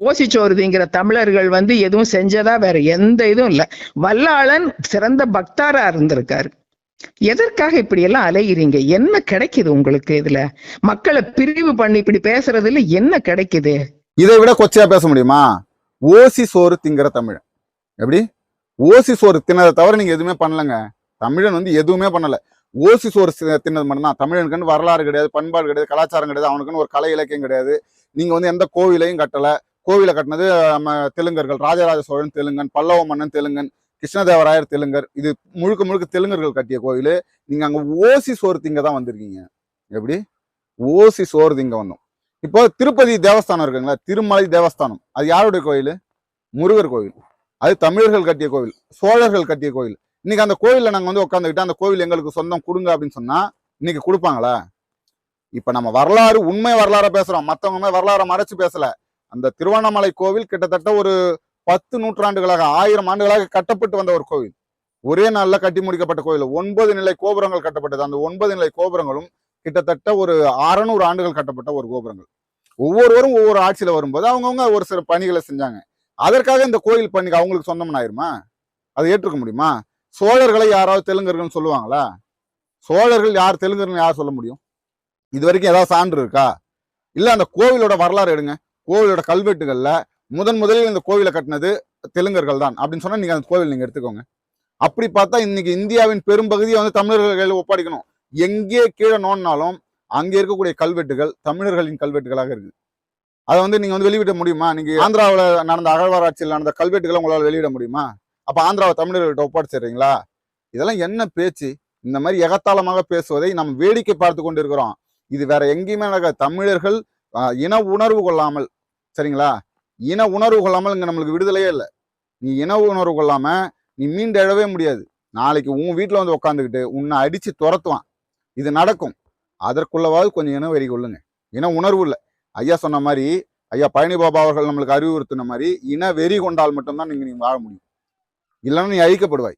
ஓசிச்சோறுதிங்கிற தமிழர்கள் வந்து எதுவும் செஞ்சதா வேற எந்த இதுவும் இல்ல. வல்லாளன் சிறந்த பக்தாரா இருந்திருக்காரு. எதற்காக இப்படி எல்லாம் அலைகிறீங்க என்ன கிடைக்குது உங்களுக்கு இதுல? மக்களை பிரிவு பண்ணி இப்படி பேசுறதுல என்ன கிடைக்குது? இதை விட கொச்சையா பேச முடியுமா? ஓசி சோறு திங்கிற தமிழன். எப்படி? ஓசி சோறு தின்னதை தவிர நீங்க எதுவுமே பண்ணலங்க. தமிழன் வந்து எதுவுமே பண்ணல. ஓசி சோறு தின்னது மட்டும்தான். தமிழனுக்குன்னு வரலாறு கிடையாது பண்பாடு கிடையாது கலாச்சாரம் கிடையாது அவனுக்குன்னு ஒரு கலை இலக்கியம் கிடையாது. நீங்க வந்து எந்த கோவிலையும் கட்டலை. கோவிலை கட்டினது நம்ம தெலுங்கர்கள் ராஜராஜ சோழன் தெலுங்கன் பல்லவ மன்னன் தெலுங்கன் கிருஷ்ணதேவராயர் தெலுங்கர் இது முழுக்க முழுக்க தெலுங்கர்கள் கட்டிய கோவில். நீங்கள் அங்கே ஓசி சோறு திங்க தான் வந்திருக்கீங்க. எப்படி? ஓசி சோறு திங்க வந்தோம். இப்போ திருப்பதி தேவஸ்தானம் இருக்குங்களா? திருமலை தேவஸ்தானம். அது யாருடைய கோயில் முருகர் கோவில். அது தமிழர்கள் கட்டிய கோவில். சோழர்கள் கட்டிய கோவில். இன்னைக்கு அந்த கோவிலில் நாங்கள் வந்து உட்காந்துக்கிட்டு அந்த கோவில் எங்களுக்கு சொந்தம் கொடுங்க அப்படின்னு சொன்னால் இன்னைக்கு கொடுப்பாங்களா? இப்போ நம்ம வரலாறு உண்மை வரலாற பேசுகிறோம் மற்றவங்க வரலாறை மறைச்சு பேசலை. அந்த திருவண்ணாமலை கோவில் கிட்டத்தட்ட ஒரு பத்து நூற்றாண்டுகளாக ஆயிரம் ஆண்டுகளாக கட்டப்பட்டு வந்த ஒரு கோவில். ஒரே நாளில் கட்டி முடிக்கப்பட்ட கோவில். ஒன்பது நிலை கோபுரங்கள் கட்டப்பட்டது. அந்த ஒன்பது நிலை கோபுரங்களும் கிட்டத்தட்ட ஒரு அறநூறு ஆண்டுகள் கட்டப்பட்ட ஒரு கோபுரங்கள். ஒவ்வொருவரும் ஒவ்வொரு ஆட்சியில் வரும்போது அவங்கவுங்க ஒரு சில பணிகளை செஞ்சாங்க. அதற்காக இந்த கோயில் பணிக்கு அவங்களுக்கு சொந்தம் ஆயிருமா? அதை ஏற்றுக்க முடியுமா? சோழர்களை யாராவது தெலுங்கர்கள்னு சொல்லுவாங்களா? சோழர்கள் யார் தெலுங்கர்கள் யார் சொல்ல முடியும்? இது வரைக்கும் ஏதாவது சான்று இருக்கா? இல்லை அந்த கோவிலோட வரலாறு எடுங்க. கோவிலோட கல்வெட்டுகளில் முதன் முதலில் இந்த கோவிலை கட்டினது தெலுங்கர்கள் தான் அப்படின்னு சொன்னால் நீங்கள் அந்த கோவில் நீங்கள் எடுத்துக்கோங்க. அப்படி பார்த்தா இன்னைக்கு இந்தியாவின் பெரும்பகுதியை வந்து தமிழர்கள் ஒப்படைக்கணும். எங்கே கீழே நோண்டினாலும் அங்கே இருக்கக்கூடிய கல்வெட்டுகள் தமிழர்களின் கல்வெட்டுகளாக இருக்குது. அதை வந்து நீங்கள் வந்து வெளியிட முடியுமா? நீங்கள் ஆந்திராவில் நடந்த அகழ்வாராய்ச்சியில் நடந்த கல்வெட்டுகளை உங்களால் வெளியிட முடியுமா? அப்போ ஆந்திராவை தமிழர்கள்ட்ட ஒப்படைச்சிடுறீங்களா இதெல்லாம் என்ன பேச்சு? இந்த மாதிரி எகத்தாளமாக பேசுவதை நாம் வேடிக்கை பார்த்து கொண்டு இருக்கிறோம் இது வேற எங்கேயுமே நடக்க தமிழர்கள் இன உணர்வு கொள்ளாமல் சரிங்களா? இன உணர்வு கொள்ளாமல் இங்கே நம்மளுக்கு விடுதலையே இல்லை. நீ இன உணர்வு கொள்ளாமல் நீ மீண்டு எழவே முடியாது. நாளைக்கு உன் வீட்டில் வந்து உட்காந்துக்கிட்டு உன்னை அடித்து துரத்துவான். இது நடக்கும். அதற்குள்ளவாவது கொஞ்சம் இன வெறி கொள்ளுங்க. இன உணர்வு இல்லை. ஐயா சொன்ன மாதிரி ஐயா பழனி பாபா அவர்கள் நம்மளுக்கு அறிவுறுத்தின மாதிரி இன வெறி கொண்டால் மட்டும்தான் நீங்கள் நீங்கள் வாழ முடியும். இல்லைன்னா நீ அழிக்கப்படுவாய்.